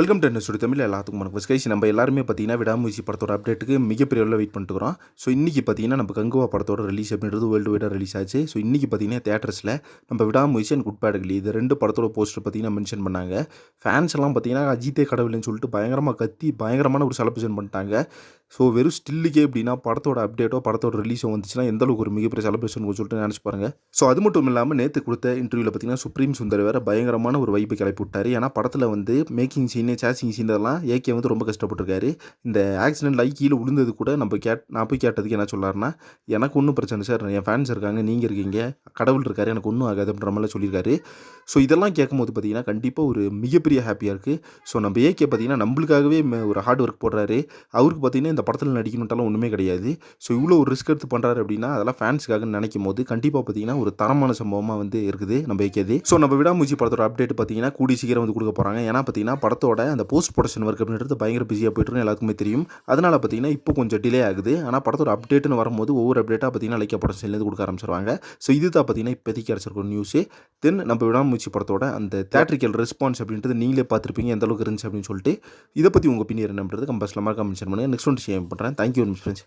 Welcome to என்ன studio Tamil எல்லாத்துக்கும் வணக்கம். ஸ்கைஸ் நம்ம எல்லாருமே பார்த்தீங்கன்னா விடாமுயற்சி படத்தோட அப்டேட்டுக்கு மிகப்பெரிய அளவில் வெயிட் பண்ணிட்டுக்கிறோம் ஸோ இன்றைக்கி பார்த்தீங்கன்னா நம்ம கங்குவா படத்தோட ரிலீஸ் அப்படின்றது வேர்ல்டு வைடாக ரிலீஸ் ஆச்சு. ஸோ இன்றைக்கி பார்த்தீங்கன்னா தேட்டர்ஸில் நம்ம விடாமுயற்சி அண்ட் குட் பேடுகளி இது ரெண்டு படத்தோட போஸ்டர் பார்த்தீங்கன்னா மென்ஷன் பண்ணாங்க. ஃபேன்ஸ் எல்லாம் பார்த்தீங்கன்னா அஜித்தே கடவுள்னு சொல்லிட்டு பயங்கரமாக கத்தி பயங்கரமான ஒரு செலப்ரேஷன் பண்ணிட்டாங்க. ஸோ வெறும் ஸ்டில்லுக்கே எப்படின்னா படத்தோட அப்டேட்டோ படத்தோட ரிலீஸோ வந்துச்சுன்னா எந்த அளவுக்கு ஒரு மிகப்பெரிய செலிப்ரேஷன் சொல்லிட்டு நினச்சி பாருங்க. ஸோ அது மட்டும் இல்லாமல் நேற்று கொடுத்த இன்டர்வியூவில் பார்த்தீங்கன்னா சுப்ரீம் சுந்தர் வேறு பயங்கரமான ஒரு வைப்பை கிளப்பி விட்டார். ஏன்னா படத்தில் வந்து making scene chasing scene AK வந்து ரொம்ப கஷ்டப்பட்டிருக்காரு. இந்த ஆக்சிடென்ட் ஆகி கீழே விழுந்தது கூட நம்ம கேட் நான் போய் கேட்டதுக்கு என்ன சொல்லாருன்னா எனக்கு ஒன்றும் பிரச்சனை சார். என் ஃபேன்ஸ் இருக்காங்க. நீங்கள் இருக்கீங்க. கடவுள் இருக்காரு. எனக்கு ஒன்றும் ஆகாது. அப்படின்ற மாதிரிலாம் சொல்லியிருக்காரு. ஸோ இதெல்லாம் கேட்கும்போது பார்த்தீங்கன்னா கண்டிப்பாக ஒரு மிகப்பெரிய ஹாப்பியாக இருக்குது ஸோ நம்ம ஏகே பார்த்தீங்கன்னா நம்மளுக்காகவே ஒரு ஹார்ட் ஒர்க் போடுறாரு. அவருக்கு பார்த்தீங்கன்னா இந்த படத்தில் நடிக்கணுன்ட்டாலும் ஒன்றுமே கிடையாது. ஸோ இவ்வளோ ஒரு ரிஸ்க் எடுத்து பண்ணுறாரு அப்படின்னா அதெல்லாம் ஃபேன்ஸுக்காக நினைக்கும் போது கண்டிப்பாக பார்த்தீங்கன்னா ஒரு தரமான சம்பவமாக வந்து இருக்குது நம்ம ஏகேது ஸோ நம்ம விடாமூச்சி படத்தோட அப்டேட் பார்த்தீங்கன்னா கூடி சீக்கிரம் வந்து கொடுக்க போகிறாங்க ஏன்னா பார்த்தீங்கன்னா படத்தோட அந்த போஸ்ட் ப்ரொடக்ஷன் ஒர்க் அப்படின்றது பயங்கர பிஸியாக போயிட்டுருந்து எல்லாருக்குமே தெரியும். அதனால் பார்த்தீங்கன்னா இப்போ கொஞ்சம் டிலே ஆகுது. ஆனால் படத்தோட அப்டேட்னு வரும்போது ஒவ்வொரு அப்டேட்டாக பார்த்தீங்கன்னா லைக்கா ப்ரொடக்ஷன்லேருந்து கொடுக்க ஆரம்பிச்சிருவாங்க. ஸோ இது தான் பார்த்தீங்கன்னா இப்போதைக்கு கிடச்சிருக்க நியூஸு தென் நம்ம விடாமூச்சி படத்தோட அந்த தேட்ரிக்கல் ரெஸ்பான்ஸ் அப்படின்றது நீங்களே பார்த்துருப்பீங்க எந்த அளவுக்கு இருந்துச்சு அப்படின்னு சொல்லிட்டு. இதை பற்றி உங்கள் பின்னியர் என்னன்றது கம்பஸ்ல மறக்காம பண்ணுங்கள் நெக்ஸ்ட் ஒன் ஷேர் பண்ணுறேன் தேங்க்யூ ஃப்ரெண்ட்ஸ்